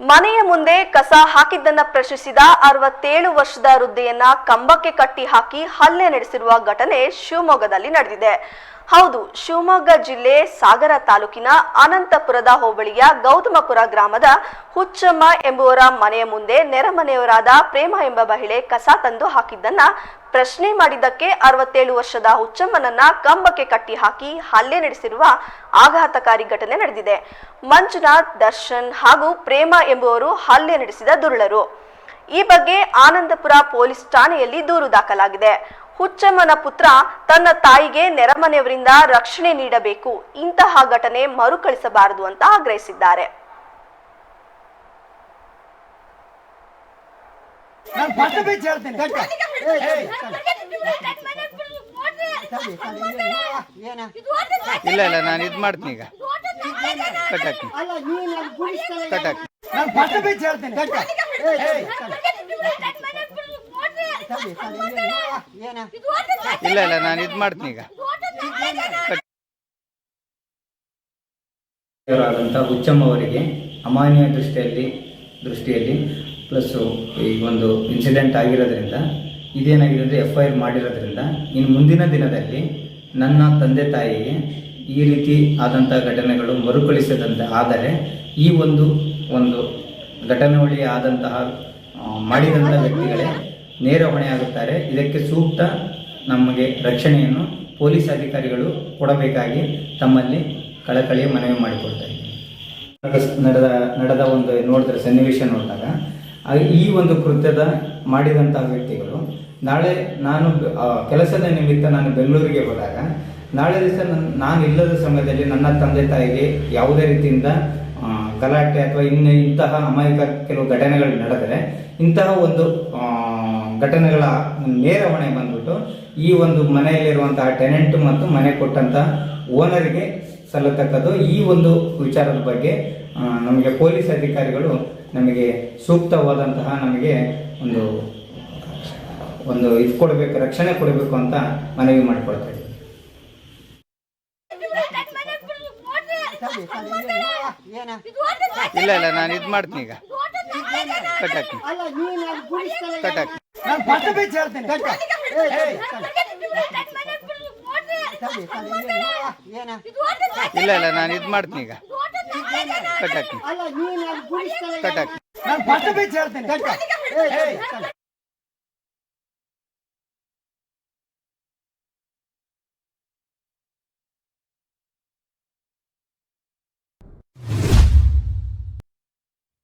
ಮನೆಯ ಮುಂದೆ ಕಸ ಹಾಕಿದ್ದನ್ನ ಪ್ರಶ್ನಿಸಿದ ಅರವತ್ತೇಳು ವರ್ಷದ ವೃದ್ಧೆಯನ್ನ ಕಂಬಕ್ಕೆ ಕಟ್ಟಿ ಹಾಕಿ ಹಲ್ಲೆ ನಡೆಸಿರುವ ಘಟನೆ ಶಿವಮೊಗ್ಗದಲ್ಲಿ ನಡೆದಿದೆ. ಹೌದು, ಶಿವಮೊಗ್ಗ ಜಿಲ್ಲೆ ಸಾಗರ ತಾಲೂಕಿನ ಅನಂತಪುರದ ಹೋಬಳಿಯ ಗೌತಮಪುರ ಗ್ರಾಮದ ಹುಚ್ಚಮ್ಮ ಎಂಬುವರ ಮನೆಯ ಮುಂದೆ ನೆರೆಮನೆಯವರಾದ ಪ್ರೇಮ ಎಂಬ ಮಹಿಳೆ ಕಸ ತಂದು ಹಾಕಿದ್ದನ್ನ ಪ್ರಶ್ನೆ ಮಾಡಿದ್ದಕ್ಕೆ ಅರವತ್ತೇಳು ವರ್ಷದ ಹುಚ್ಚಮ್ಮನನ್ನ ಕಂಬಕ್ಕೆ ಕಟ್ಟಿ ಹಾಕಿ ಹಲ್ಲೆ ನಡೆಸಿರುವ ಆಘಾತಕಾರಿ ಘಟನೆ ನಡೆದಿದೆ. ಮಂಜುನಾಥ್, ದರ್ಶನ್ ಹಾಗೂ ಪ್ರೇಮ ಎಂಬುವರು ಹಲ್ಲೆ ನಡೆಸಿದ ದುರುಳರು. ಈ ಬಗ್ಗೆ ಆನಂದಪುರ ಪೊಲೀಸ್ ಠಾಣೆಯಲ್ಲಿ ದೂರು ದಾಖಲಾಗಿದೆ. ಹುಚ್ಚಮ್ಮನ ಪುತ್ರ ತನ್ನ ತಾಯಿಗೆ ನೆರೆಮನೆಯವರಿಂದ ರಕ್ಷಣೆ ನೀಡಬೇಕು ಇಂತಹ ಘಟನೆ ಮರುಕಳಿಸಬಾರದು ಅಂತ ಆಗ್ರಹಿಸಿದ್ದಾರೆ ಇಲ್ಲ ಇಲ್ಲ ನಾನು ಇದು ಮಾಡ್ತೀನಿ ಈಗ ಕಟ್ಟಾಕಿ ಅಲ್ಲ ನೀನ್ ಹೇಳ್ತೇನೆ ಇಲ್ಲ ಇಲ್ಲ, ನಾನು ಇದು ಮಾಡ್ತೀನಿ ಈಗ. ಹುಚ್ಚಮ್ಮ ಅವರಿಗೆ ಅಮಾನ್ಯ ದೃಷ್ಟಿಯಲ್ಲಿ ದೃಷ್ಟಿಯಲ್ಲಿ ಪ್ಲಸ್ಸು ಈ ಒಂದು ಇನ್ಸಿಡೆಂಟ್ ಆಗಿರೋದ್ರಿಂದ ಇದೇನಾಗಿದೆ ಅಂದರೆ ಎಫ್ ಐ ಆರ್ ಮಾಡಿರೋದ್ರಿಂದ ಇನ್ನು ಮುಂದಿನ ದಿನದಲ್ಲಿ ನನ್ನ ತಂದೆ ತಾಯಿಗೆ ಈ ರೀತಿ ಆದಂಥ ಘಟನೆಗಳು ಮರುಕಳಿಸದಂತೆ ಆದರೆ, ಈ ಒಂದು ಒಂದು ಘಟನೆ ಆದಂತಹ ಮಾಡಿದಂಥ ವ್ಯಕ್ತಿಗಳೇ ನೇರ ಹೊಣೆಯಾಗುತ್ತಾರೆ ಇದಕ್ಕೆ ಸೂಕ್ತ ನಮಗೆ ರಕ್ಷಣೆಯನ್ನು ಪೊಲೀಸ್ ಅಧಿಕಾರಿಗಳು ಕೊಡಬೇಕಾಗಿ ತಮ್ಮಲ್ಲಿ ಕಳಕಳಿಯ ಮನವಿ ಮಾಡಿಕೊಡ್ತಾರೆ ನಡೆದ ನಡೆದ ಒಂದು ನೋಡಿದ್ರೆ ಸನ್ನಿವೇಶ ನೋಡಿದಾಗ ಈ ಒಂದು ಕೃತ್ಯದ ಮಾಡಿದಂತಹ ವ್ಯಕ್ತಿಗಳು, ನಾಳೆ ನಾನು ಕೆಲಸದ ನಿಮಿತ್ತ ನಾನು ಬೆಂಗಳೂರಿಗೆ ಹೋದಾಗ, ನಾಳೆ ದಿವಸ ನಾನು ಇಲ್ಲದ ಸಮಯದಲ್ಲಿ ನನ್ನ ತಂದೆ ತಾಯಿಗೆ ಯಾವುದೇ ರೀತಿಯಿಂದ ಗಲಾಟೆ ಅಥವಾ ಇನ್ನು ಇಂತಹ ಅಮಾಯಕ ಕೆಲವು ಘಟನೆಗಳು ನಡೆದರೆ, ಇಂತಹ ಒಂದು ಘಟನೆಗಳ ನೇರ ಹೊಣೆ ಬಂದ್ಬಿಟ್ಟು ಈ ಒಂದು ಮನೆಯಲ್ಲಿರುವಂತಹ ಟೆನೆಂಟ್ ಮತ್ತು ಮನೆ ಕೊಟ್ಟಂತಹ ಓನರ್ಗೆ ಸಲ್ಲತಕ್ಕದ್ದು ಈ ಒಂದು ವಿಚಾರದ ಬಗ್ಗೆ ನಮಗೆ ಪೊಲೀಸ್ ಅಧಿಕಾರಿಗಳು ನಮಗೆ ಸೂಕ್ತವಾದಂತಹ ನಮಗೆ ಒಂದು ಒಂದು ಇದು ಕೊಡಬೇಕು ರಕ್ಷಣೆ ಕೊಡಬೇಕು ಅಂತ ಮನವಿ ಮಾಡಿಕೊಳ್ತಾ ಇದ್ದೀವಿ. ಇಲ್ಲ ಇಲ್ಲ ನಾನು ಇದು ಮಾಡ್ತೀನಿ ಈಗ. ನಾನು ಪಟ್ಟ ಬೇಜ್ ಹೇಳ್ತೇನೆ. ಏನ? ಇಲ್ಲ ಇಲ್ಲ ನಾನು ಇದು ಮಾಡ್ತೀನಿ ಈಗ. ಕಟ್ಟಾಕಿ ಅಲ್ಲ. ನೀನ್ ಪಟ್ಟ ಬೇಜ್ ಹೇಳ್ತೇನೆ.